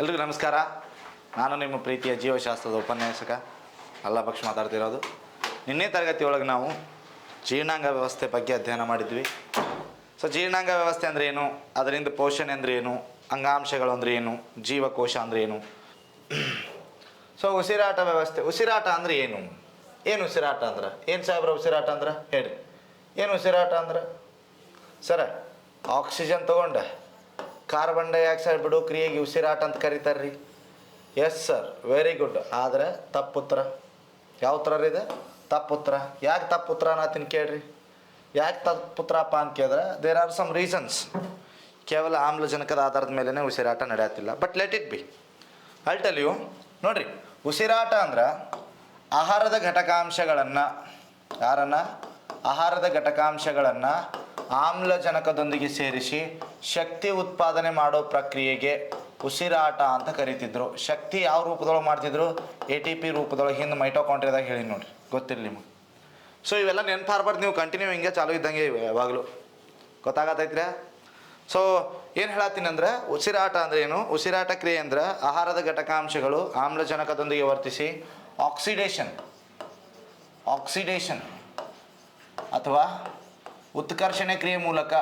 ಎಲ್ರಿಗೂ ನಮಸ್ಕಾರ. ನಾನು ನಿಮ್ಮ ಪ್ರೀತಿಯ ಜೀವಶಾಸ್ತ್ರದ ಉಪನ್ಯಾಸಕ ಅಲ್ಲ ಪಕ್ಷ ಮಾತಾಡ್ತಿರೋದು. ನಿನ್ನೆ ತರಗತಿ ಒಳಗೆ ನಾವು ಜೀರ್ಣಾಂಗ ವ್ಯವಸ್ಥೆ ಬಗ್ಗೆ ಅಧ್ಯಯನ ಮಾಡಿದ್ವಿ. ಸೊ ಜೀರ್ಣಾಂಗ ವ್ಯವಸ್ಥೆ ಅಂದರೆ ಏನು? ಅದರಿಂದ ಪೋಷಣೆ ಅಂದರೆ ಏನು? ಅಂಗಾಂಶಗಳು ಅಂದರೆ ಏನು? ಜೀವಕೋಶ ಅಂದರೆ ಏನು? ಸೊ ಉಸಿರಾಟ ವ್ಯವಸ್ಥೆ, ಉಸಿರಾಟ ಅಂದರೆ ಏನು? ಏನು ಉಸಿರಾಟ ಅಂದ್ರೆ? ಏನು ಸಾಹೇಬ್ರ ಉಸಿರಾಟ ಅಂದ್ರೆ? ಹೇಳಿ. ಏನು ಉಸಿರಾಟ ಅಂದ್ರೆ? ಸರ ಆಕ್ಸಿಜನ್ ತಗೊಂಡ. ಕಾರ್ಬನ್ ಡೈಆಕ್ಸೈಡ್ ಬಿಡು? ಕ್ರಿಯೆಗೆ ಉಸಿರಾಟ ಅಂತ ಕರೀತಾರೆ ರೀ ಎಸ್ ಸರ್ ವೆರಿ ಗುಡ್ ಆದರೆ ತಪ್ಪುತ್ತರ. ಯಾವ ಥರ ರೀ ಇದು? ತಪ್ಪುತ್ತರ. ಯಾಕೆ ತಪ್ಪುತ್ತರ ಅನ್ನತ್ತೀನಿ ಕೇಳ್ರಿ. ಯಾಕೆ ತಪ್ಪುತ್ರಪ್ಪ ಅಂತ ಕೇಳಿದ್ರೆ ದೇರ್ ಆರ್ ಸಮ್ ರೀಸನ್ಸ್ ಕೇವಲ ಆಮ್ಲಜನಕದ ಆಧಾರದ ಮೇಲೇ ಉಸಿರಾಟ ನಡೆಯತ್ತಿಲ್ಲ. But let it be I'll tell you ನೋಡ್ರಿ, ಉಸಿರಾಟ ಅಂದ್ರೆ ಆಹಾರದ ಘಟಕಾಂಶಗಳನ್ನು, ಯಾರನ್ನು? ಆಹಾರದ ಘಟಕಾಂಶಗಳನ್ನು ಆಮ್ಲಜನಕದೊಂದಿಗೆ ಸೇರಿಸಿ ಶಕ್ತಿ ಉತ್ಪಾದನೆ ಮಾಡೋ ಪ್ರಕ್ರಿಯೆಗೆ ಉಸಿರಾಟ ಅಂತ ಕರಿತಿದ್ರು. ಶಕ್ತಿ ಯಾವ ರೂಪದೊಳಗೆ ಮಾಡ್ತಿದ್ರು? ಎ ಟಿ ಪಿ ರೂಪದೊಳಗೆ. ಹಿಂದೆ ಮೈಟೋಕಾಂಟ್ರಿಯಾದಾಗ ಹೇಳಿ ನೋಡ್ರಿ. ಗೊತ್ತಿರಲಿ ನಿಮಗೆ. ಸೊ ಇವೆಲ್ಲ ನೆನಪಾರ್ಬಾರ್ದು. ನೀವು ಕಂಟಿನ್ಯೂ ಹಿಂಗೆ ಚಾಲು ಇದ್ದಂಗೆ ಇವೆ ಯಾವಾಗಲೂ. ಗೊತ್ತಾಗತ್ತೈತ್ರಿ ಸೊ ಏನು ಹೇಳತ್ತೀನಿ ಅಂದ್ರೆ, ಉಸಿರಾಟ ಅಂದ್ರೆ ಏನು? ಉಸಿರಾಟ ಕ್ರಿಯೆ ಅಂದ್ರೆ ಆಹಾರದ ಘಟಕಾಂಶಗಳು ಆಮ್ಲಜನಕದೊಂದಿಗೆ ವರ್ತಿಸಿ ಆಕ್ಸಿಡೇಷನ್ ಆಕ್ಸಿಡೇಷನ್ ಅಥವಾ ಉತ್ಕರ್ಷಣೆ ಕ್ರಿಯೆ ಮೂಲಕ,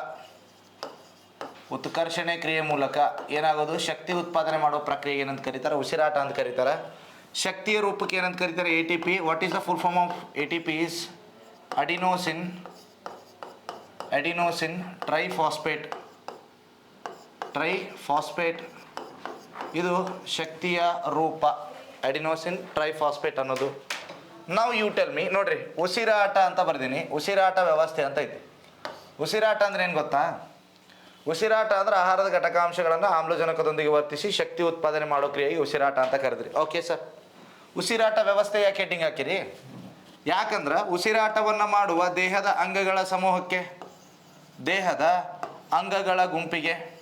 ಉತ್ಕರ್ಷಣೆ ಕ್ರಿಯೆ ಮೂಲಕ ಏನಾಗೋದು? ಶಕ್ತಿ ಉತ್ಪಾದನೆ ಮಾಡುವ ಪ್ರಕ್ರಿಯೆ ಏನಂತ ಕರೀತಾರೆ, ಉಸಿರಾಟ ಅಂತ ಕರೀತಾರೆ. ಶಕ್ತಿಯ ರೂಪಕ್ಕೆ ಏನಂತ ಕರೀತಾರೆ? A T P what is the full form of A T P is adenosine adenosine triphosphate triphosphate ಇದು ಶಕ್ತಿಯ ರೂಪ ಅಡಿನೋಸಿನ್ ಟ್ರೈ ಟ್ರೈಫಾಸ್ಪೇಟ್ ಅನ್ನೋದು. ನಾವು ಯು ಟೆಲ್ ಮಿ ನೋಡ್ರಿ, ಉಸಿರಾಟ ಅಂತ ಬರ್ದೀನಿ, ಉಸಿರಾಟ ವ್ಯವಸ್ಥೆ ಅಂತ ಐತಿ. ಉಸಿರಾಟ ಅಂದ್ರೆ ಏನು ಗೊತ್ತಾ? ಉಸಿರಾಟ ಅಂದ್ರೆ ಆಹಾರದ ಘಟಕಾಂಶಗಳನ್ನು ಆಮ್ಲಜನಕದೊಂದಿಗೆ ವರ್ತಿಸಿ ಶಕ್ತಿ ಉತ್ಪಾದನೆ ಮಾಡೋ ಕ್ರಿಯೆಗೆ ಉಸಿರಾಟ ಅಂತ ಕರೆದ್ರಿ. ಓಕೆ ಸರ್ ಉಸಿರಾಟ ವ್ಯವಸ್ಥೆ ಯಾಕೆ ಹೆಡ್ಡಿಂಗ್ ಹಾಕಿರಿ? ಯಾಕಂದ್ರೆ ಉಸಿರಾಟವನ್ನು ಮಾಡುವ ದೇಹದ ಅಂಗಗಳ ಸಮೂಹಕ್ಕೆ, ದೇಹದ ಅಂಗಗಳ ಗುಂಪಿಗೆ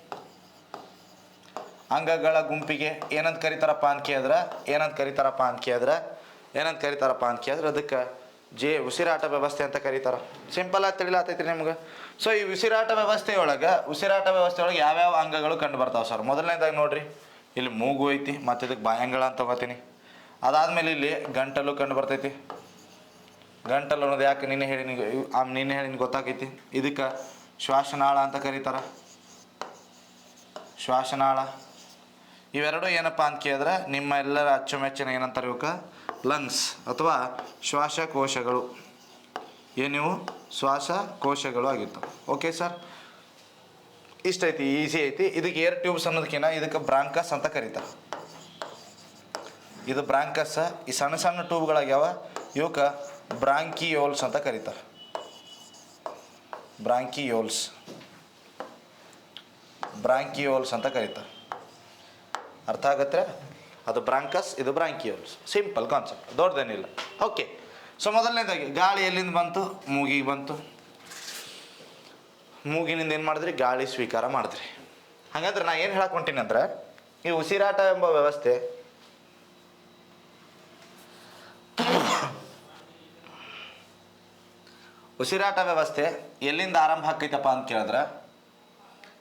ಅಂಗಗಳ ಗುಂಪಿಗೆ ಏನಂತ ಕರಿತಾರಪ್ಪ ಅಂತ ಕೇಳಿದ್ರೆ, ಏನಂತ ಕರಿತಾರಪ್ಪ ಅಂತ ಕೇಳಿದ್ರೆ, ಏನಂತ ಕರಿತಾರಪ್ಪ ಅಂತ ಕೇಳಿದ್ರೆ ಅದಕ್ಕೆ ಜೇ ಉಸಿರಾಟ ವ್ಯವಸ್ಥೆ ಅಂತ ಕರೀತಾರೆ. ಸಿಂಪಲ್ ಆಗಿ ತಿಳಿಲಾತೈತ್ರಿ ನಿಮ್ಗೆ. ಸೊ ಈ ಉಸಿರಾಟ ವ್ಯವಸ್ಥೆಯೊಳಗೆ ಉಸಿರಾಟ ವ್ಯವಸ್ಥೆಯೊಳಗೆ ಯಾವ್ಯಾವ ಅಂಗಗಳು ಕಂಡು ಬರ್ತಾವೆ ಸರ್? ಮೊದಲನೇದಾಗಿ ನೋಡ್ರಿ, ಇಲ್ಲಿ ಮೂಗು ಐತಿ, ಮತ್ತೆ ಇದಕ್ಕೆ ಬಾಯಂಗಳ ಅಂತ ತಗೋತೀನಿ. ಅದಾದಮೇಲೆ ಇಲ್ಲಿ ಗಂಟಲು ಕಂಡು ಬರ್ತೈತಿ. ಗಂಟಲು ಅನ್ನೋದು ಯಾಕೆ ನಿನ್ನೆ ಹೇಳಿ ಆ ನಿನ್ನೆ ಹೇಳಿ ಗೊತ್ತಾಕೈತಿ. ಗೊತ್ತಾಗೈತಿ ಇದಕ್ಕೆ ಶ್ವಾಸನಾಳ ಅಂತ ಕರೀತಾರೆ. ಶ್ವಾಸನಾಳ. ಇವೆರಡು ಏನಪ್ಪ ಅಂತ ಕೇಳಿದ್ರೆ ನಿಮ್ಮ ಎಲ್ಲರ ಅಚ್ಚುಮೆಚ್ಚಿನ ಏನಂತಾರೆ ಇವಕ್ಕೆ ಲಂಗ್ಸ್ ಅಥವಾ ಶ್ವಾಸಕೋಶಗಳು. ಏನಿವು ಶ್ವಾಸಕೋಶಗಳು ಆಗಿತ್ತು. ಓಕೆ ಸರ್ ಇಷ್ಟೈತಿ ಈಸಿ ಐತಿ. ಇದಕ್ಕೆ ಏರ್ ಟ್ಯೂಬ್ಸ್ ಅನ್ನೋದಕ್ಕಿಂತ ಇದಕ್ಕೆ ಬ್ರಾಂಕಸ್ ಅಂತ ಕರೀತಾರೆ. ಇದು ಬ್ರಾಂಕಸ್, ಈ ಸಣ್ಣ ಸಣ್ಣ ಟ್ಯೂಬ್ಗಳಾಗ್ಯಾವ ಇವಕ್ಕೆ ಬ್ರಾಂಕಿಯೋಲ್ಸ್ ಅಂತ ಕರೀತಾರೆ. ಬ್ರಾಂಕಿಯೋಲ್ಸ್. ಬ್ರಾಂಕಿಯೋಲ್ಸ್ ಅಂತ ಕರೀತಾರೆ. ಅರ್ಥ ಆಗತ್ತೆ? ಅದು ಬ್ರಾಂಕಸ್, ಇದು ಬ್ರಾಂಕಿಯೋಲ್ಸ್. ಸಿಂಪಲ್ ಕಾನ್ಸೆಪ್ಟ್ ದೊಡ್ಡದೇನಿಲ್ಲ. ಓಕೆ ಸೊ ಮೊದಲನೇದಾಗಿ, ಗಾಳಿ ಎಲ್ಲಿಂದ ಬಂತು? ಮೂಗಿಗೆ ಬಂತು. ಮೂಗಿನಿಂದ ಏನು ಮಾಡಿದ್ರಿ? ಗಾಳಿ ಸ್ವೀಕಾರ ಮಾಡಿದ್ರಿ. ಹಾಗಾದ್ರೆ ನಾ ಏನು ಹೇಳಕ್ಕೆ ಅಂದ್ರೆ, ಈ ಉಸಿರಾಟ ಎಂಬ ವ್ಯವಸ್ಥೆ, ಉಸಿರಾಟ ವ್ಯವಸ್ಥೆ ಎಲ್ಲಿಂದ ಆರಂಭ ಆಕೈತಪ್ಪ ಅಂತ ಕೇಳಿದ್ರೆ,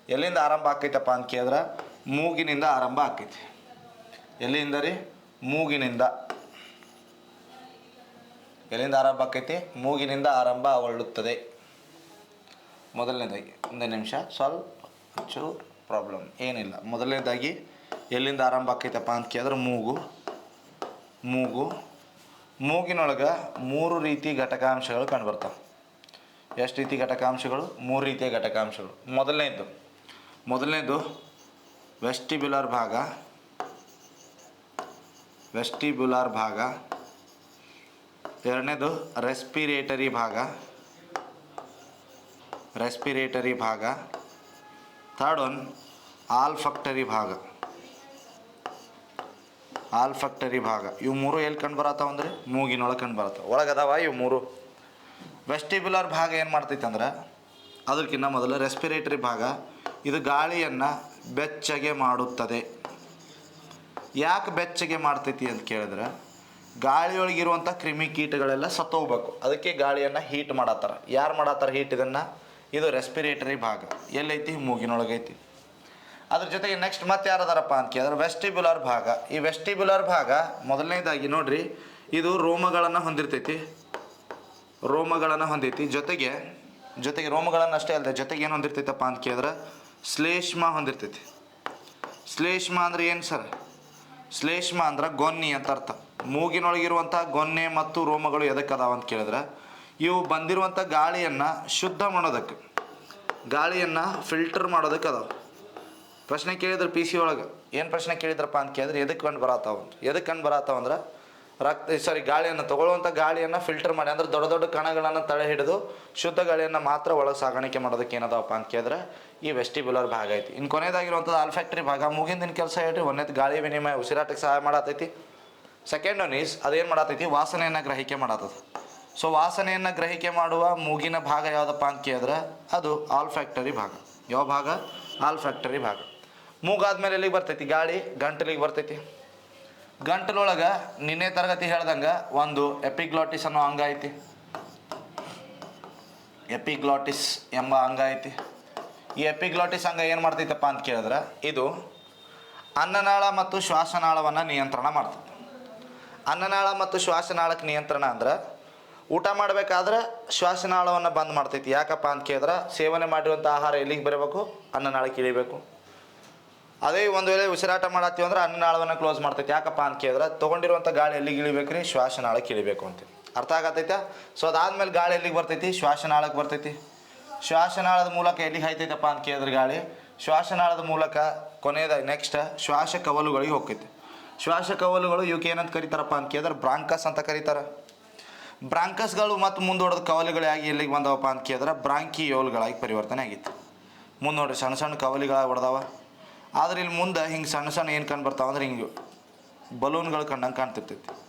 ಎಲ್ಲಿಂದ ಆರಂಭ ಆಕೈತಪ್ಪ ಅಂತ ಕೇಳಿದ್ರೆ, ಮೂಗಿನಿಂದ ಆರಂಭ ಆಕೈತಿ ಎಲ್ಲಿಂದ ರೀ? ಮೂಗಿನಿಂದ. ಎಲ್ಲಿಂದ ಆರಂಭ ಆಕೈತಿ? ಮೂಗಿನಿಂದ ಆರಂಭ ಅವಳುತ್ತದೆ. ಮೊದಲನೇದಾಗಿ ಒಂದು ನಿಮಿಷ. ಸ್ವಲ್ಪ ಚೂರು ಪ್ರಾಬ್ಲಮ್ ಏನಿಲ್ಲ. ಮೊದಲನೇದಾಗಿ ಎಲ್ಲಿಂದ ಆರಂಭ ಆಕೈತಪ್ಪ ಅಂತ ಕೇಳಿದ್ರೆ ಮೂಗು. ಮೂಗು. ಮೂಗಿನೊಳಗೆ ಮೂರು ರೀತಿ ಘಟಕಾಂಶಗಳು ಕಂಡುಬರ್ತಾವೆ. ಎಷ್ಟು ರೀತಿ ಘಟಕಾಂಶಗಳು? ಮೂರು ರೀತಿಯ ಘಟಕಾಂಶಗಳು. ಮೊದಲನೇದು. ಮೊದಲನೇದು ವೆಸ್ಟಿಬ್ಯುಲರ್ ಭಾಗ. ವೆಸ್ಟಿಬ್ಯುಲಾರ್ ಭಾಗ. ಎರಡನೇದು ರೆಸ್ಪಿರೇಟರಿ ಭಾಗ. ರೆಸ್ಪಿರೇಟರಿ ಭಾಗ. ಥರ್ಡ್ ಒನ್ ಆಲ್ಫಕ್ಟರಿ ಭಾಗ. ಆಲ್ಫಕ್ಟರಿ ಭಾಗ. ಇವು ಮೂರು ಎಲ್ಲಿ ಕಂಡು ಬರತ್ತಾವ ಅಂದರೆ? ಮೂಗಿನೊಳಗೆ ಕಂಡು ಬರತ್ತಾವ. ಒಳಗದಾವ ಇವು ಮೂರು. ವೆಸ್ಟಿಬ್ಯುಲರ್ ಭಾಗ ಏನು ಮಾಡ್ತೈತೆ ಅಂದ್ರೆ, ಅದಕ್ಕಿಂತ ಮೊದಲು ರೆಸ್ಪಿರೇಟರಿ ಭಾಗ, ಇದು ಗಾಳಿಯನ್ನು ಬೆಚ್ಚಗೆ ಮಾಡುತ್ತದೆ. ಯಾಕೆ ಬೆಚ್ಚಗೆ ಮಾಡ್ತೈತಿ ಅಂತ ಕೇಳಿದ್ರೆ ಗಾಳಿಯೊಳಗಿರುವಂಥ ಕ್ರಿಮಿ ಕೀಟಗಳೆಲ್ಲ ಸತ್ತೋಗ್ಬೇಕು. ಅದಕ್ಕೆ ಗಾಳಿಯನ್ನು ಹೀಟ್ ಮಾಡತ್ತಾರ. ಯಾರು ಮಾಡತ್ತಾರ ಹೀಟ್ ಇದನ್ನು? ಇದು ರೆಸ್ಪಿರೇಟರಿ ಭಾಗ. ಎಲ್ಲೈತಿ? ಮೂಗಿನೊಳಗೈತಿ. ಅದ್ರ ಜೊತೆಗೆ ನೆಕ್ಸ್ಟ್ ಮತ್ತೆ ಯಾರದಾರಪ್ಪ ಅಂತ ಕೇಳಿದ್ರೆ ವೆಸ್ಟಿಬ್ಯುಲರ್ ಭಾಗ. ಈ ವೆಸ್ಟಿಬ್ಯುಲರ್ ಭಾಗ ಮೊದಲನೇದಾಗಿ ನೋಡ್ರಿ, ಇದು ರೋಮಗಳನ್ನು ಹೊಂದಿರ್ತೈತಿ. ರೋಮಗಳನ್ನು ಹೊಂದೈತಿ ಜೊತೆಗೆ ಜೊತೆಗೆ ರೋಮಗಳನ್ನು ಅಷ್ಟೇ ಅಲ್ಲದೆ ಜೊತೆಗೆ ಏನು ಹೊಂದಿರ್ತೈತಪ್ಪ ಅಂತ ಕೇಳಿದ್ರೆ ಶ್ಲೇಷ್ಮ ಹೊಂದಿರ್ತೈತಿ. ಶ್ಲೇಷ್ಮ ಅಂದ್ರೆ ಏನು ಸರ್? ಶ್ಲೇಷ್ಮ ಅಂದ್ರೆ ಗೊನ್ನಿ ಅಂತ ಅರ್ಥ. ಮೂಗಿನೊಳಗಿರುವಂಥ ಗೊನ್ನೆ ಮತ್ತು ರೋಮಗಳು ಎದಕ್ಕೆ ಅದಾವ ಅಂತ ಕೇಳಿದ್ರೆ, ಇವು ಬಂದಿರುವಂಥ ಗಾಳಿಯನ್ನು ಶುದ್ಧ ಮಾಡೋದಕ್ಕೆ. ಗಾಳಿಯನ್ನು ಫಿಲ್ಟರ್ ಮಾಡೋದಕ್ಕೆ ಅದಾವ. ಪ್ರಶ್ನೆ ಕೇಳಿದ್ರೆ ಪಿ ಸಿ ಒಳಗೆ. ಏನು ಪ್ರಶ್ನೆ ಕೇಳಿದ್ರಪ್ಪ ಅಂತ ಕೇಳಿದ್ರೆ ಎದಕ್ಕೆ ಕಂಡು ಬರತ್ತಾವ ಎದಕ್ಕೆ ಕಂಡು ಬರತ್ತಾವ ರಕ್ತ ಸಾರಿ ಗಾಳಿಯನ್ನು ತಗೊಳ್ಳುವಂಥ ಗಾಳಿಯನ್ನು ಫಿಲ್ಟರ್ ಮಾಡಿ, ಅಂದ್ರೆ ದೊಡ್ಡ ದೊಡ್ಡ ಕಣಗಳನ್ನು ತಳೆ ಹಿಡಿದು ಶುದ್ಧ ಗಾಳಿಯನ್ನು ಮಾತ್ರ ಒಳಗೆ ಸಾಗಾಣಿಕೆ ಮಾಡೋದಕ್ಕೆ ಏನದಪ್ಪ ಅಂತ ಕೇಳಿದ್ರೆ ಈ ವೆಸ್ಟಿಬ್ಯುಲರ್ ಭಾಗ ಐತಿ. ಇನ್ನು ಕೊನೆಯದಾಗಿರುವಂಥದ್ದು ಆಲ್ಫ್ಯಾಕ್ಟ್ರಿ ಭಾಗ. ಮುಗಿಂದಿನ ಕೆಲಸ ಹೇಳ್ರಿ ಒಂದೇದು ಗಾಳಿ ವಿನಿಮಯ, ಉಸಿರಾಟಕ್ಕೆ ಸಹಾಯ ಮಾಡತೈತಿ. ಸೆಕೆಂಡ್ ಒನ್ ಈಸ್ ಅದೇನು ಮಾಡತೈತಿ? ವಾಸನೆಯನ್ನು ಗ್ರಹಿಕೆ ಮಾಡತ್ತದ ಸೊ ವಾಸನೆಯನ್ನು ಗ್ರಹಿಕೆ ಮಾಡುವ ಮೂಗಿನ ಭಾಗ ಯಾವುದಪ್ಪ ಅಂತ ಕೇಳಿದ್ರೆ ಅದು ಆಲ್ ಫ್ಯಾಕ್ಟರಿ ಭಾಗ. ಯಾವ ಭಾಗ? ಆಲ್ ಫ್ಯಾಕ್ಟರಿ ಭಾಗ. ಮೂಗಾದ್ಮೇಲೆ ಎಲ್ಲಿಗೆ ಬರ್ತೈತಿ? ಗಾಳಿ ಗಂಟಲಿಗೆ ಬರ್ತೈತಿ. ಗಂಟಲೊಳಗೆ ನಿನ್ನೆ ತರಗತಿ ಹೇಳ್ದಂಗೆ ಒಂದು ಎಪಿಗ್ಲಾಟಿಸ್ ಅನ್ನೋ ಅಂಗ ಐತಿ. ಎಪಿಗ್ಲಾಟಿಸ್ ಎಂಬ ಅಂಗ ಐತಿ. ಈ ಎಪಿಗ್ಲಾಟಿಸ್ ಅಂಗ ಏನು ಮಾಡ್ತೈತಪ್ಪ ಅಂತ ಕೇಳಿದ್ರೆ, ಇದು ಅನ್ನನಾಳ ಮತ್ತು ಶ್ವಾಸನಾಳವನ್ನು ನಿಯಂತ್ರಣ ಮಾಡ್ತೈತಿ. ಅನ್ನನಾಳ ಮತ್ತು ಶ್ವಾಸನಾಳಕ್ಕೆ ನಿಯಂತ್ರಣ ಅಂದ್ರೆ ಊಟ ಮಾಡಬೇಕಾದ್ರೆ ಶ್ವಾಸನಾಳವನ್ನು ಬಂದ್ ಮಾಡ್ತೈತಿ. ಯಾಕಪ್ಪ ಅಂತ ಕೇಳಿದ್ರೆ, ಸೇವನೆ ಮಾಡಿರುವಂಥ ಆಹಾರ ಎಲ್ಲಿಗೆ ಬರಬೇಕು? ಅನ್ನನಾಳಕ್ಕೆ ಇಳಿಬೇಕು. ಅದೇ ಒಂದು ವೇಳೆ ಉಸಿರಾಟ ಮಾಡತ್ತೀವಿ ಅಂದ್ರೆ ಅನ್ನನಾಳವನ್ನು ಕ್ಲೋಸ್ ಮಾಡ್ತೈತಿ. ಯಾಕಪ್ಪ ಅಂತ ಕೇಳಿದ್ರೆ ತೊಗೊಂಡಿರುವಂಥ ಗಾಳಿ ಎಲ್ಲಿಗೆ ಇಳಿಬೇಕು ರೀ ಶ್ವಾಸನಾಳಕ್ಕೆ ಇಳಿಬೇಕು ಅಂತ ಅರ್ಥ ಆಗತ್ತೈತೆ ಸೊ ಅದಾದ್ಮೇಲೆ ಗಾಳಿ ಎಲ್ಲಿಗೆ ಬರ್ತೈತಿ? ಶ್ವಾಸನಾಳಕ್ಕೆ ಬರ್ತೈತಿ. ಶ್ವಾಸನಾಳದ ಮೂಲಕ ಎಲ್ಲಿಗೆ ಹಾಯ್ತೈತಪ್ಪ ಅಂತ ಕೇಳಿದ್ರೆ ಗಾಳಿ, ಶ್ವಾಸನಾಳದ ಮೂಲಕ ಕೊನೆಯದಾಗಿ ನೆಕ್ಸ್ಟ್ ಶ್ವಾಸ ಕವಲುಗಳಿಗೆ ಹೋಗ್ತೈತಿ. ಶ್ವಾಸ ಕವಲುಗಳು ಇವಕ್ಕೆ ಏನಂತ ಕರೀತಾರಪ್ಪ ಅಂತ ಕೇಳಿದ್ರೆ ಬ್ರಾಂಕಸ್ ಅಂತ ಕರೀತಾರೆ. ಬ್ರಾಂಕಸ್ಗಳು ಮತ್ತು ಮುಂದೋಡದ ಕವಲುಗಳಾಗಿ ಎಲ್ಲಿಗೆ ಬಂದವಪ್ಪ ಅಂತ ಕೇಳಿದ್ರೆ ಬ್ರಾಂಕಿಯೋಲ್ಗಳಾಗಿ ಪರಿವರ್ತನೆ ಆಗಿತ್ತು. ಮುಂದೆ ನೋಡ್ರಿ ಸಣ್ಣ ಸಣ್ಣ ಕವಲಿಗಳಾಗಿ ಹೊಡೆದವ. ಆದ್ರೆ ಇಲ್ಲಿ ಮುಂದೆ ಹಿಂಗೆ ಸಣ್ಣ ಸಣ್ಣ ಏನು ಕಂಡು ಬರ್ತಾವ ಅಂದ್ರೆ ಹಿಂಗೆ ಬಲೂನ್ಗಳು ಕಂಡಂಗೆ ಕಾಣ್ತಿರ್ತೈತಿ.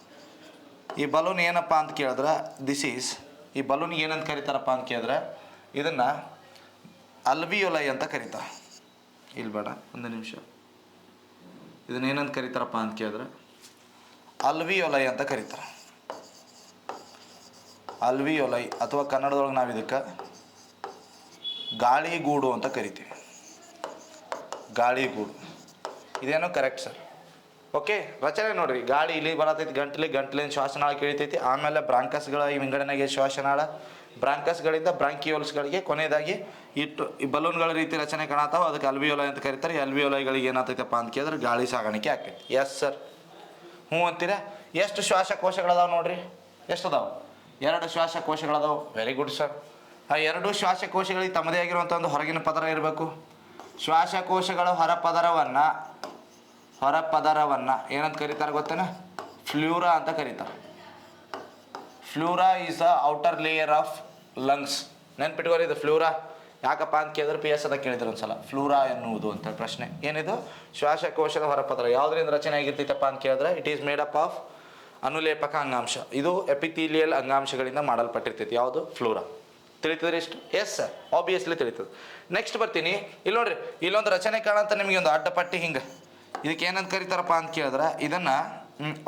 ಈ ಬಲೂನ್ ಏನಪ್ಪ ಅಂತ ಕೇಳಿದ್ರೆ ದಿಸ್ ಈಸ್ ಈ ಬಲೂನ್ಗೆ ಏನಂತ ಕರೀತಾರಪ್ಪ ಅಂತ ಕೇಳಿದ್ರೆ, ಇದನ್ನು ಅಲ್ವಿಯೊಲೈ ಅಂತ ಕರೀತಾರೆ. ಇಲ್ಲಿ ಬೇಡ, ಒಂದು ನಿಮಿಷ. ಇದನ್ನ ಏನಂತ ಕರೀತಾರಪ್ಪ ಅಂತ ಕೇಳಿದ್ರೆ, ಅಲ್ವಿಯೊಲೈ ಅಂತ ಕರೀತಾರೆ. ಅಲ್ವಿಯೊಲೈ, ಅಥವಾ ಕನ್ನಡದೊಳಗೆ ನಾವು ಇದಕ್ಕೆ ಗಾಳಿಗೂಡು ಅಂತ ಕರಿತೀವಿ. ಗಾಳಿಗೂಡು. ಇದೇನೋ ಕರೆಕ್ಟ್ ಸರ್ ಓಕೆ ರಚನೆ ನೋಡ್ರಿ. ಗಾಳಿ ಇಲ್ಲಿ ಬರತೈತಿ, ಗಂಟ್ಲಿ ಗಂಟ್ಲಿನ ಶ್ವಾಸನಾಳ ಕೇಳಿತೈತಿ. ಆಮೇಲೆ ಬ್ರಾಂಕಸ್ಗಳ ವಿಂಗಡಣೆಗೆ ಶ್ವಾಸನಾಳ. ಬ್ರಾಂಕಸ್ಗಳಿಂದ ಬ್ರಾಂಕಿಯೋಲ್ಸ್ಗಳಿಗೆ ಕೊನೆಯದಾಗಿ ಇಟ್ಟು ಈ ಬಲೂನ್ಗಳ ರೀತಿ ರಚನೆ ಕಾಣತಾವ ಅದಕ್ಕೆ ಅಲ್ವಿಯೋಲ ಅಂತ ಕರೀತಾರೆ. ಅಲ್ವಿಯೋಲೈಗಳಿಗೆ ಏನಾಗ್ತೈತಪ್ಪ ಅಂತ ಕೇಳಿದ್ರೆ ಗಾಳಿ ಸಾಗಾಣಿಕೆ ಆಕೈತಿ ಎಸ್ ಸರ್ ಹ್ಞೂ ಅಂತೀರಾ? ಎಷ್ಟು ಶ್ವಾಸಕೋಶಗಳದಾವೆ ನೋಡ್ರಿ? ಎಷ್ಟು ಅದಾವೆ ಎರಡು ಶ್ವಾಸಕೋಶಗಳದಾವೆ. ವೆರಿ ಗುಡ್ ಸರ್ ಆ ಎರಡು ಶ್ವಾಸಕೋಶಗಳಿಗೆ ತಮ್ಮದೇ ಆಗಿರುವಂಥ ಒಂದು ಹೊರಗಿನ ಪದರ ಇರಬೇಕು. ಶ್ವಾಸಕೋಶಗಳ ಹೊರ ಪದರವನ್ನು ಹೊರ ಪದರವನ್ನು ಏನಂತ ಕರೀತಾರೆ ಗೊತ್ತೇನ? ಫ್ಲೂರಾ ಅಂತ ಕರೀತಾರೆ. Pleura is a outer layer of lungs. ನೆನ್ಪಿಟ್ಕೋರಿ ಇದು ಫ್ಲೂರಾ. ಯಾಕಪ್ಪ ಅಂತ ಕೇಳಿದ್ರೆ ಪಿ ಎಸ್ ಅದ ಕೇಳಿದ್ರು ಒಂದ್ಸಲ. ಫ್ಲೂರಾ ಎನ್ನುವುದು ಅಂತ ಪ್ರಶ್ನೆ. ಏನಿದು? ಶ್ವಾಸಕೋಶದ ಹೊರಪದರ. ಯಾವುದರಿಂದ ರಚನೆ ಆಗಿರ್ತೈತಪ್ಪ ಅಂತ ಕೇಳಿದ್ರೆ it is made up of ಅನುಲೇಪಕ ಅಂಗಾಂಶ. ಇದು ಎಪಿಥೀಲಿಯಲ್ ಅಂಗಾಂಶಗಳಿಂದ ಮಾಡಲ್ಪಟ್ಟಿರ್ತೈತಿ. ಯಾವುದು? ಫ್ಲೂರಾ. ತಿಳಿತದ್ರಿ ಇಷ್ಟು ಎಸ್ ಸರ್ ಆಬ್ವಿಯಸ್ಲಿ ತಿಳಿತದೆ. ನೆಕ್ಸ್ಟ್ ಬರ್ತೀನಿ. ಇಲ್ಲಿ ನೋಡ್ರಿ, ಇಲ್ಲೊಂದು ರಚನೆ ಕಾಣಂತ ನಿಮಗೆ ಒಂದು ಅಡ್ಡಪಟ್ಟಿ ಹಿಂಗೆ. ಇದಕ್ಕೆ ಏನಂತ ಕರೀತಾರಪ್ಪ ಅಂತ ಕೇಳಿದ್ರೆ, ಇದನ್ನು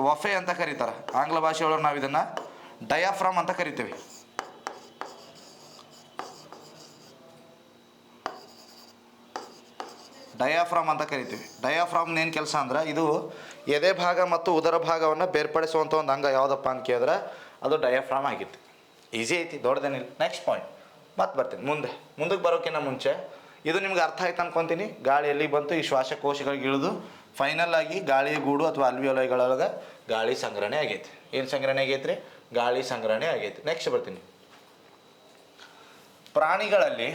ವಫೆ ಅಂತ ಕರೀತಾರೆ. ಆಂಗ್ಲ ಭಾಷೆಯೊಳಗೆ ನಾವು ಇದನ್ನು ಡಯಾಫ್ರಾಮ್ ಅಂತ ಕರಿತೀವಿ. ಡಯಾಫ್ರಾಮ್ ಅಂತ ಕರಿತೀವಿ. ಡಯಾಫ್ರಾಮ್ನ ಏನು ಕೆಲಸ ಅಂದ್ರೆ, ಇದು ಎದೆ ಭಾಗ ಮತ್ತು ಉದರ ಭಾಗವನ್ನು ಬೇರ್ಪಡಿಸುವಂಥ ಒಂದು ಅಂಗ ಯಾವುದಪ್ಪ ಅಂತ ಕೇಳಿದ್ರೆ, ಅದು ಡಯಾಫ್ರಾಮ್ ಆಗಿತ್ತು. ಈಸಿ ಐತಿ, ದೊಡ್ಡದೇನಿಲ್ಲ. ನೆಕ್ಸ್ಟ್ ಪಾಯಿಂಟ್ ಮತ್ತೆ ಬರ್ತೀನಿ, ಮುಂದೆ. ಮುಂದಕ್ಕೆ ಬರೋಕ್ಕಿಂತ ಮುಂಚೆ, ಇದು ನಿಮ್ಗೆ ಅರ್ಥ ಆಯ್ತು ಅನ್ಕೊಂತೀನಿ. ಗಾಳಿ ಎಲ್ಲಿಗೆ ಬಂತು? ಈ ಶ್ವಾಸಕೋಶಗಳಿಗೆ ಇಳಿದು ಫೈನಲ್ ಆಗಿ ಗಾಳಿ ಗೂಡು ಅಥವಾ ಅಲ್ವಿಯೋಲಯಗಳೊಳಗೆ ಗಾಳಿ ಸಂಗ್ರಹಣೆ ಆಗೈತಿ. ಏನು ಸಂಗ್ರಹಣೆ ಆಗೈತ್ರಿ? ಗಾಳಿ ಸಂಗ್ರಹಣೆ ಆಗೈತಿ. ನೆಕ್ಸ್ಟ್ ಬರ್ತೀನಿ. ಪ್ರಾಣಿಗಳಲ್ಲಿ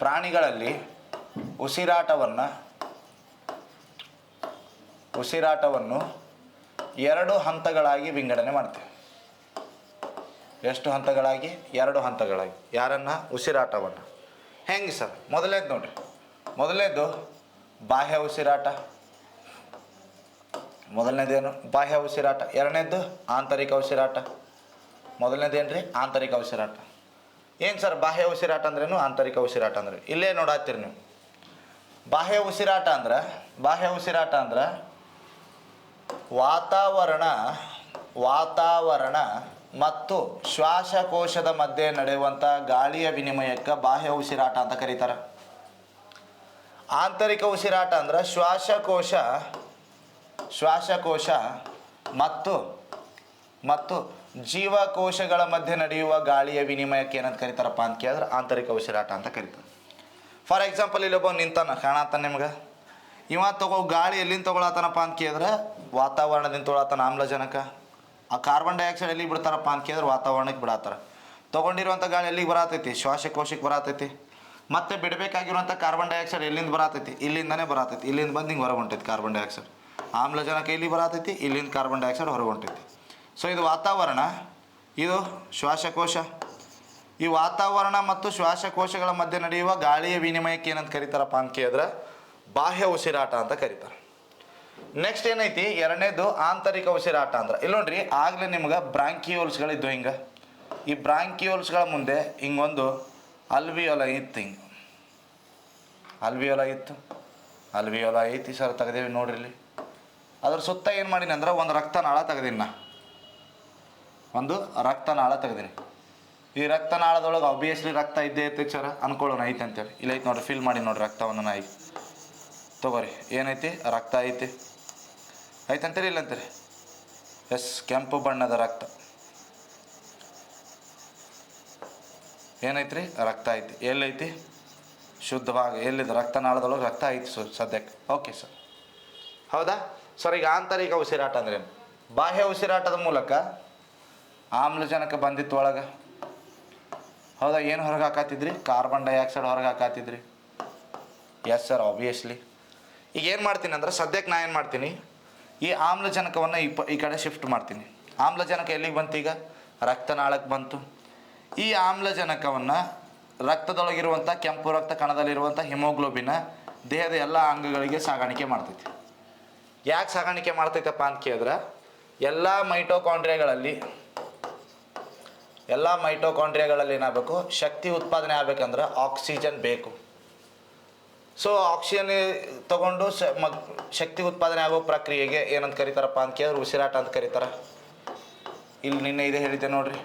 ಪ್ರಾಣಿಗಳಲ್ಲಿ ಉಸಿರಾಟವನ್ನು ಉಸಿರಾಟವನ್ನು ಎರಡು ಹಂತಗಳಾಗಿ ವಿಂಗಡಣೆ ಮಾಡ್ತೇವೆ. ಎಷ್ಟು ಹಂತಗಳಾಗಿ? ಎರಡು ಹಂತಗಳಾಗಿ. ಯಾರನ್ನ? ಉಸಿರಾಟವನ್ನು. ಹೆಂಗೆ ಸರ್? ಮೊದಲೇದು ನೋಡ್ರಿ. ಮೊದಲನೇದು ಬಾಹ್ಯ ಉಸಿರಾಟ. ಮೊದಲನೇದೇನು? ಬಾಹ್ಯ ಉಸಿರಾಟ. ಎರಡನೇದು ಆಂತರಿಕ ಉಸಿರಾಟ. ಮೊದಲನೇದೇನು ರೀ ಆಂತರಿಕ ಉಸಿರಾಟ. ಏನು ಸರ್ ಬಾಹ್ಯ ಉಸಿರಾಟ ಅಂದ್ರೇನು? ಆಂತರಿಕ ಉಸಿರಾಟ ಅಂದ್ರೆ ಇಲ್ಲೇ ನೋಡಾತ್ತೀರಿ ನೀವು. ಬಾಹ್ಯ ಉಸಿರಾಟ ಅಂದ್ರೆ, ಬಾಹ್ಯ ಉಸಿರಾಟ ಅಂದ್ರೆ ವಾತಾವರಣ ವಾತಾವರಣ ಮತ್ತು ಶ್ವಾಸಕೋಶದ ಮಧ್ಯೆ ನಡೆಯುವಂಥ ಗಾಳಿಯ ವಿನಿಮಯಕ್ಕೆ ಬಾಹ್ಯ ಉಸಿರಾಟ ಅಂತ ಕರೀತಾರೆ. ಆಂತರಿಕ ಉಸಿರಾಟ ಅಂದ್ರೆ ಶ್ವಾಸಕೋಶ ಶ್ವಾಸಕೋಶ ಮತ್ತು ಮತ್ತು ಜೀವಕೋಶಗಳ ಮಧ್ಯೆ ನಡೆಯುವ ಗಾಳಿಯ ವಿನಿಮಯಕ್ಕೆ ಏನಂತ ಕರೀತಾರಪ್ಪ ಅಂತ ಕೇಳಿದ್ರೆ ಆಂತರಿಕ ಉಸಿರಾಟ ಅಂತ ಕರೀತಾರೆ. ಫಾರ್ ಎಕ್ಸಾಂಪಲ್ ಇಲ್ಲೊಬ್ಬ ನಿಂತಾನ ಕಾಣತ್ತಾನ ನಿಮ್ಗೆ? ಇವ ತಗೋ ಗಾಳಿ ಎಲ್ಲಿಂದ ತಗೊಳತ್ತಾನಪ್ಪ ಅಂತ ಕೇಳಿದ್ರೆ, ವಾತಾವರಣದಿಂದ ತೊಗೊಳತ್ತಾನ ಆಮ್ಲಜನಕ. ಆ ಕಾರ್ಬನ್ ಡೈಆಕ್ಸೈಡ್ ಎಲ್ಲಿಗೆ ಬಿಡ್ತಾರಪ್ಪ ಅಂತ ಕೇಳಿದ್ರೆ ವಾತಾವರಣಕ್ಕೆ ಬಿಡತ್ತಾರ ತೊಗೊಂಡಿರುವಂಥ ಗಾಳಿ ಎಲ್ಲಿಗೆ ಬರತೈತಿ? ಶ್ವಾಸಕೋಶಕ್ಕೆ ಬರತೈತಿ. ಮತ್ತೆ ಬಿಡಬೇಕಾಗಿರುವಂಥ ಕಾರ್ಬನ್ ಡೈಆಕ್ಸೈಡ್ ಎಲ್ಲಿಂದ ಬರತೈತಿ? ಇಲ್ಲಿಂದನೇ ಬರತೈತಿ. ಇಲ್ಲಿಂದ ಬಂದು ಹಿಂಗೆ ಹೊರಗೆ ಕಾರ್ಬನ್ ಡೈಆಕ್ಸೈಡ್ ಆಮ್ಲಜನಕ ಇಲ್ಲಿ ಬರತೈತಿ? ಇಲ್ಲಿಂದ ಕಾರ್ಬನ್ ಡೈಆಕ್ಸೈಡ್ ಹೊರಗೆ ಹೊಂಟೈತಿ. ಸೊ ಇದು ವಾತಾವರಣ, ಇದು ಶ್ವಾಸಕೋಶ. ಈ ವಾತಾವರಣ ಮತ್ತು ಶ್ವಾಸಕೋಶಗಳ ಮಧ್ಯೆ ನಡೆಯುವ ಗಾಳಿಯ ವಿನಿಮಯಕ್ಕೆ ಏನಂತ ಕರೀತಾರಪ್ಪ ಅಂತ ಕೇಳಿದ್ರೆ ಬಾಹ್ಯ ಉಸಿರಾಟ ಅಂತ ಕರೀತಾರೆ. ನೆಕ್ಸ್ಟ್ ಏನೈತಿ? ಎರಡನೇದು ಆಂತರಿಕ ಉಸಿರಾಟ ಅಂದ್ರೆ. ಇಲ್ಲಿ ನೋಡ್ರಿ, ಆಗಲೇ ನಿಮ್ಗೆ ಬ್ರಾಂಕಿಯೋಲ್ಸ್ಗಳಿದ್ದು ಹಿಂಗೆ. ಈ ಬ್ರಾಂಕಿಯೋಲ್ಸ್ಗಳ ಮುಂದೆ ಹಿಂಗೊಂದು ಅಲ್ವಿಯೋಲ ಇತ್ತು ಹಿಂಗೆ. ಅಲ್ವಿಯೋಲ ಇತ್ತು. ಅಲ್ವಿಯೋಲ ಐತಿ ಸರ್, ತೆಗ್ದೇವಿ ನೋಡ್ರಿ ಅದ್ರ ಸುತ್ತ ಏನು ಮಾಡೀನಿ ಅಂದ್ರೆ ಒಂದು ರಕ್ತನಾಳ ತೆಗ್ದೀನಿ ನಾ. ಒಂದು ರಕ್ತನಾಳ ತೆಗ್ದೀನಿ. ಈ ರಕ್ತನಾಳದೊಳಗೆ ಆಬ್ವಿಯಸ್ಲಿ ರಕ್ತ ಇದ್ದೇ ಇರ್ತೈತೆ ಸರ ಅನ್ಕೊಳ್ಳೋಣ, ಐತೆ ಅಂತೇಳಿ. ಇಲ್ಲ ಐತೆ ನೋಡ್ರಿ ಫಿಲ್ ಮಾಡಿ ನೋಡ್ರಿ ರಕ್ತವನ್ನು ಐತಿ ತಗೋರಿ, ಏನೈತಿ? ರಕ್ತ ಐತಿ. ಐತೆ ಇಲ್ಲ ಅಂತೀರಿ ಎಸ್, ಕೆಂಪು ಬಣ್ಣದ ರಕ್ತ. ಏನೈತ್ರಿ? ರಕ್ತ ಐತಿ. ಎಲ್ಲೈತಿ? ಶುದ್ಧವಾಗಿ, ಎಲ್ಲಿದೆ? ರಕ್ತನಾಳದೊಳಗೆ ರಕ್ತ ಐತಿ ಸರ್ ಸದ್ಯಕ್ಕೆ. ಓಕೆ ಸರ್ ಹೌದಾ? ಸರ್ ಈಗ ಆಂತರಿಕ ಉಸಿರಾಟ ಅಂದ್ರೇನು? ಬಾಹ್ಯ ಉಸಿರಾಟದ ಮೂಲಕ ಆಮ್ಲಜನಕ ಬಂದಿತ್ತು ಒಳಗೆ. ಹೌದಾ, ಏನು ಹೊರಗೆ ಹಾಕಾತಿದ್ರಿ ಕಾರ್ಬನ್ ಡೈಆಕ್ಸೈಡ್ ಹೊರಗೆ ಹಾಕಾತಿದ್ರಿ ಎಸ್ ಸರ್ ಆಬ್ವಿಯಸ್ಲಿ ಈಗ ಏನು ಮಾಡ್ತೀನಿ ಅಂದ್ರೆ, ಸದ್ಯಕ್ಕೆ ನಾನು ಏನು ಮಾಡ್ತೀನಿ? ಈ ಆಮ್ಲಜನಕವನ್ನು ಈ ಪ, ಈ ಕಡೆ ಶಿಫ್ಟ್ ಮಾಡ್ತೀನಿ. ಆಮ್ಲಜನಕ ಎಲ್ಲಿಗೆ ಬಂತು ಈಗ? ರಕ್ತನಾಳಕ್ಕೆ ಬಂತು. ಈ ಆಮ್ಲಜನಕವನ್ನು ರಕ್ತದೊಳಗಿರುವಂಥ ಕೆಂಪು ರಕ್ತ ಕಣದಲ್ಲಿರುವಂಥ ಹಿಮೋಗ್ಲೋಬಿನ ದೇಹದ ಎಲ್ಲ ಅಂಗಗಳಿಗೆ ಸಾಗಾಣಿಕೆ ಮಾಡ್ತೈತಿ. ಯಾಕೆ ಸಾಗಾಣಿಕೆ ಮಾಡ್ತೈತಪ್ಪ ಅಂತ ಕೇಳಿದ್ರೆ, ಎಲ್ಲ ಮೈಟೋಕಾಂಡ್ರಿಯಾಗಳಲ್ಲಿ ಎಲ್ಲ ಮೈಟೋಕಾಂಡ್ರಿಯಾಗಳಲ್ಲಿ ಏನಾಗಬೇಕು? ಶಕ್ತಿ ಉತ್ಪಾದನೆ ಆಗಬೇಕಂದ್ರೆ ಆಕ್ಸಿಜನ್ ಬೇಕು. ಸೊ ಆಕ್ಸಿಜನ್ ತಗೊಂಡು ಸ ಶಕ್ತಿ ಉತ್ಪಾದನೆ ಆಗೋ ಪ್ರಕ್ರಿಯೆಗೆ ಏನಂತ ಕರೀತಾರಪ್ಪ ಅಂತ ಕೇಳಿದ್ರೆ ಉಸಿರಾಟ ಅಂತ ಕರೀತಾರೆ. ಇಲ್ಲಿ ನಿನ್ನೆ ಇದೆ ಹೇಳಿದ್ದೆ ನೋಡ್ರಿ.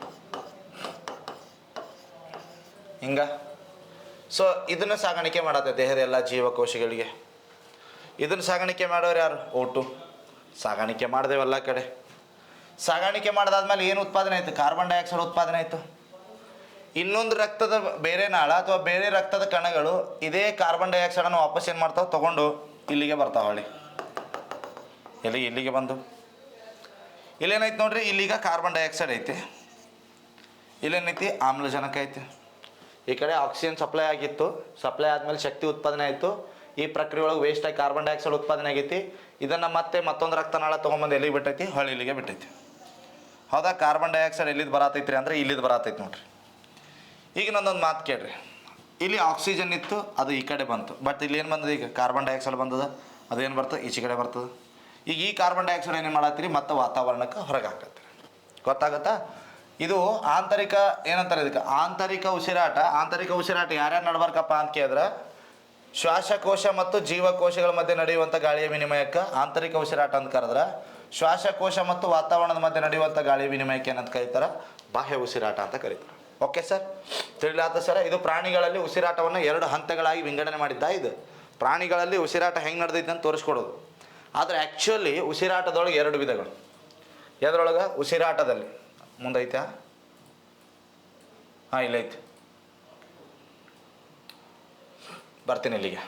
ಹಿಂಗ? ಸೊ ಇದನ್ನು ಸಾಗಾಣಿಕೆ ಮಾಡತ್ತೆ ದೇಹದ ಎಲ್ಲ ಜೀವಕೋಶಗಳಿಗೆ. ಇದನ್ನು ಸಾಗಾಣಿಕೆ ಮಾಡೋರು ಯಾರು? ಓಟು ಸಾಗಾಣಿಕೆ ಮಾಡಿದೆವೆಲ್ಲ ಕಡೆ. ಸಾಗಾಣಿಕೆ ಮಾಡಿದಾದ್ಮೇಲೆ ಏನು ಉತ್ಪಾದನೆ ಆಯಿತು? ಕಾರ್ಬನ್ ಡೈಆಕ್ಸೈಡ್ ಉತ್ಪಾದನೆ ಆಯಿತು. ಇನ್ನೊಂದು ರಕ್ತದ ಬೇರೆ ನಾಳ ಅಥವಾ ಬೇರೆ ರಕ್ತದ ಕಣಗಳು ಇದೇ ಕಾರ್ಬನ್ ಡೈಆಕ್ಸೈಡನ್ನು ವಾಪಸ್ ಏನು ಮಾಡ್ತಾವೆ? ತೊಗೊಂಡು ಇಲ್ಲಿಗೆ ಬರ್ತಾವೆ ಹೊಳ್ಳಿ. ಎಲ್ಲಿ ಇಲ್ಲಿಗೆ ಬಂದು. ಇಲ್ಲೇನೈತೆ ನೋಡ್ರಿ? ಇಲ್ಲಿಗ ಕಾರ್ಬನ್ ಡೈಆಕ್ಸೈಡ್ ಐತಿ. ಇಲ್ಲೇನೈತಿ? ಆಮ್ಲಜನಕ ಐತಿ. ಈ ಕಡೆ ಆಕ್ಸಿಜನ್ ಸಪ್ಲೈ ಆಗಿತ್ತು. ಸಪ್ಲೈ ಆದಮೇಲೆ ಶಕ್ತಿ ಉತ್ಪಾದನೆ ಆಯಿತು. ಈ ಪ್ರಕ್ರಿಯೆ ಒಳಗೆ ವೇಸ್ಟ್ ಆಗಿ ಕಾರ್ಬನ್ ಡೈಆಕ್ಸೈಡ್ ಉತ್ಪಾದನೆ ಆಗೈತಿ. ಇದನ್ನು ಮತ್ತೆ ಮತ್ತೊಂದು ರಕ್ತನಾಳ ತೊಗೊಂಬಂದು ಎಲ್ಲಿಗೆ ಬಿಟ್ಟೈತಿ? ಹೊಳ್ಳಿ ಇಲ್ಲಿಗೆ ಬಿಟ್ಟೈತಿ. ಹೌದಾ? ಕಾರ್ಬನ್ ಡೈಆಕ್ಸೈಡ್ ಎಲ್ಲಿದ್ದು ಬರತೈತ್ರಿ ಅಂದ್ರೆ ಇಲ್ಲಿದ್ದು ಬರತೈತಿ ನೋಡ್ರಿ. ಈಗ ನಂದೊಂದು ಮಾತು ಕೇಳ್ರಿ. ಇಲ್ಲಿ ಆಕ್ಸಿಜನ್ ಇತ್ತು, ಅದು ಈ ಕಡೆ ಬಂತು. ಬಟ್ ಇಲ್ಲಿ ಏನು ಬಂದದ ಈಗ? ಕಾರ್ಬನ್ ಡೈಆಕ್ಸೈಡ್ ಬಂದದ. ಅದೇನು ಬರ್ತದೆ? ಈಚೆ ಕಡೆ ಬರ್ತದೆ. ಈಗ ಈ ಕಾರ್ಬನ್ ಡೈಆಕ್ಸೈಡ್ ಏನು ಮಾಡತ್ತೀರಿ ಮತ್ತೆ ವಾತಾವರಣಕ್ಕೆ ಹೊರಗೆ ಹಾಕತ್ತೀರಿ ಗೊತ್ತಾಗತ್ತಾ? ಇದು ಆಂತರಿಕ, ಏನಂತಾರೆ ಇದಕ್ಕೆ? ಆಂತರಿಕ ಉಸಿರಾಟ. ಆಂತರಿಕ ಉಸಿರಾಟ ಯಾರ್ಯಾರು ನಡ್ಬಾರ್ಕಪ್ಪ ಅಂತ ಕೇಳಿದ್ರೆ, ಶ್ವಾಸಕೋಶ ಮತ್ತು ಜೀವಕೋಶಗಳ ಮಧ್ಯೆ ನಡೆಯುವಂಥ ಗಾಳಿಯ ವಿನಿಮಯಕ್ಕೆ ಆಂತರಿಕ ಉಸಿರಾಟ ಅಂತ ಕರೆದ್ರೆ ಶ್ವಾಸಕೋಶ ಮತ್ತು ವಾತಾವರಣದ ಮಧ್ಯೆ ನಡೆಯುವಂಥ ಗಾಳಿ ವಿನಿಮಯಕ್ಕೆ ಏನಂತ ಕರೀತಾರೆ? ಬಾಹ್ಯ ಉಸಿರಾಟ ಅಂತ ಕರೀತಾರೆ. ಓಕೆ ಸರ್ ತಿಳಿಲಾತ ಸರ್, ಇದು ಪ್ರಾಣಿಗಳಲ್ಲಿ ಉಸಿರಾಟವನ್ನು ಎರಡು ಹಂತಗಳಾಗಿ ವಿಂಗಡಣೆ ಮಾಡಿದ್ದ ಇದು. ಪ್ರಾಣಿಗಳಲ್ಲಿ ಉಸಿರಾಟ ಹೆಂಗೆ ನಡೆದೈತೆ ಅಂತ ತೋರಿಸ್ಕೊಡೋದು. ಆದರೆ ಆ್ಯಕ್ಚುಲಿ ಉಸಿರಾಟದೊಳಗೆ ಎರಡು ವಿಧಗಳು. ಎದರೊಳಗೆ ಉಸಿರಾಟದಲ್ಲಿ. ಮುಂದೈತೆ? ಹಾಂ ಇಲ್ಲೈತೆ ಬರ್ತೀನಿ ಇಲ್ಲಿಗೆ.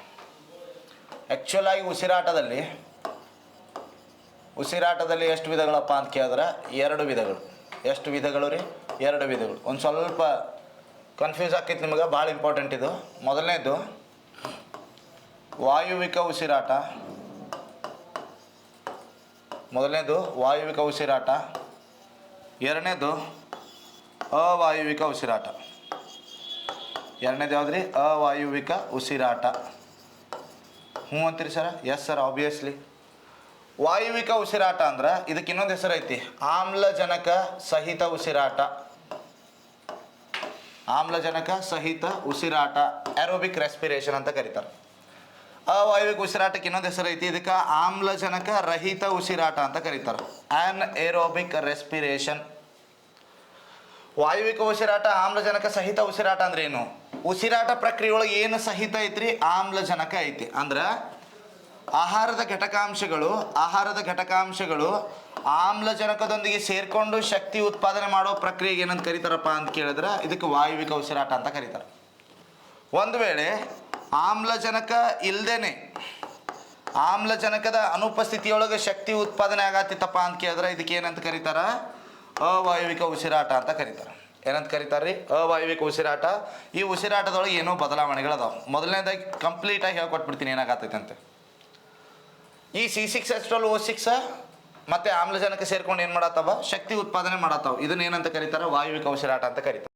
ಆ್ಯಕ್ಚುಲಾಗಿ ಉಸಿರಾಟದಲ್ಲಿ ಉಸಿರಾಟದಲ್ಲಿ ಎಷ್ಟು ವಿಧಗಳಪ್ಪ ಅಂತ ಕೇಳಿದ್ರೆ ಎರಡು ವಿಧಗಳು. ಎಷ್ಟು ವಿಧಗಳು ರೀ? ಎರಡು ವಿಧಗಳು. ಒಂದು ಸ್ವಲ್ಪ ಕನ್ಫ್ಯೂಸ್ ಆಕೈತಿ ನಿಮಗೆ, ಭಾಳ ಇಂಪಾರ್ಟೆಂಟ್ ಇದು. ಮೊದಲನೇದು, ವಾಯುವಿಕ ಉಸಿರಾಟ. ಮೊದಲನೇದು, ವಾಯುವಿಕ ಉಸಿರಾಟ. ಎರಡನೇದು, ಅವಾಯುವಿಕ ಉಸಿರಾಟ. ಎರಡನೇದು ಯಾವ್ದು ರೀ ಅವಾಯುವಿಕ ಉಸಿರಾಟ. ಹ್ಞೂ ಅಂತೀರಿ ಸರ್? ಎಸ್ ಸರ್ ಆಬ್ವಿಯಸ್ಲಿ ವಾಯುವಿಕ ಉಸಿರಾಟ ಅಂದ್ರೆ ಇದಕ್ಕೆ ಇನ್ನೊಂದು ಹೆಸರು ಐತಿ. ಆಮ್ಲಜನಕ ಸಹಿತ ಉಸಿರಾಟ. ಆಮ್ಲಜನಕ ಸಹಿತ ಉಸಿರಾಟ. ಆರೋಬಿಕ್ ರೆಸ್ಪಿರೇಷನ್ ಅಂತ ಕರೀತಾರೆ. ಅವಾಯುವಿಕ ಉಸಿರಾಟಕ್ಕೆ ಇನ್ನೊಂದು ಹೆಸರು ಐತಿ. ಇದಕ್ಕೆ ಆಮ್ಲಜನಕ ರಹಿತ ಉಸಿರಾಟ ಅಂತ ಕರೀತಾರೆ. ಆನ್ ಏರೋಬಿಕ್ ರೆಸ್ಪಿರೇಷನ್ ವಾಯುವಿಕ ಉಸಿರಾಟ, ಆಮ್ಲಜನಕ ಸಹಿತ ಉಸಿರಾಟ ಅಂದ್ರೆ ಏನು ಉಸಿರಾಟ ಪ್ರಕ್ರಿಯೆಯೊಳಗೆ ಏನು ಸಹಿತ ಐತ್ರಿ? ಆಮ್ಲಜನಕ ಐತಿ. ಅಂದ್ರೆ ಆಹಾರದ ಘಟಕಾಂಶಗಳು ಆಹಾರದ ಘಟಕಾಂಶಗಳು ಆಮ್ಲಜನಕದೊಂದಿಗೆ ಸೇರ್ಕೊಂಡು ಶಕ್ತಿ ಉತ್ಪಾದನೆ ಮಾಡೋ ಪ್ರಕ್ರಿಯೆಗೆ ಏನಂತ ಕರೀತಾರಪ್ಪ ಅಂತ ಕೇಳಿದ್ರೆ ಇದಕ್ಕೆ ವಾಯುವಿಕ ಉಸಿರಾಟ ಅಂತ ಕರೀತಾರೆ. ಒಂದು ವೇಳೆ ಆಮ್ಲಜನಕ ಇಲ್ಲದೇನೆ ಆಮ್ಲಜನಕದ ಅನುಪಸ್ಥಿತಿಯೊಳಗೆ ಶಕ್ತಿ ಉತ್ಪಾದನೆ ಆಗತ್ತಿತ್ತಪ್ಪ ಅಂತ ಕೇಳಿದ್ರೆ ಇದಕ್ಕೆ ಏನಂತ ಕರೀತಾರ? ಅವಾಯುವಿಕ ಉಸಿರಾಟ ಅಂತ ಕರೀತಾರೆ. ಏನಂತ ಕರೀತಾರೆ ರೀ ಅವಾಯುವಿಕ ಉಸಿರಾಟ. ಈ ಉಸಿರಾಟದೊಳಗೆ ಏನೋ ಬದಲಾವಣೆಗಳದಾವ. ಮೊದಲನೇದಾಗಿ ಕಂಪ್ಲೀಟಾಗಿ ಹೇಳ್ಕೊಟ್ಬಿಡ್ತೀನಿ ಏನಾಗತ್ತೈತೆ ಅಂತ ಈ C six H twelve O six ಮತ್ತೆ ಆಮ್ಲಜನಕ ಸೇರ್ಕೊಂಡು ಏನು ಮಾಡತ್ತವ ಶಕ್ತಿ ಉತ್ಪಾದನೆ ಮಾಡತ್ತವ ಇದನ್ನ ಏನಂತ ಕರೀತಾರೆ? ವಾಯುವಿಕ ಉಸಿರಾಟ ಅಂತ ಕರೀತಾರೆ.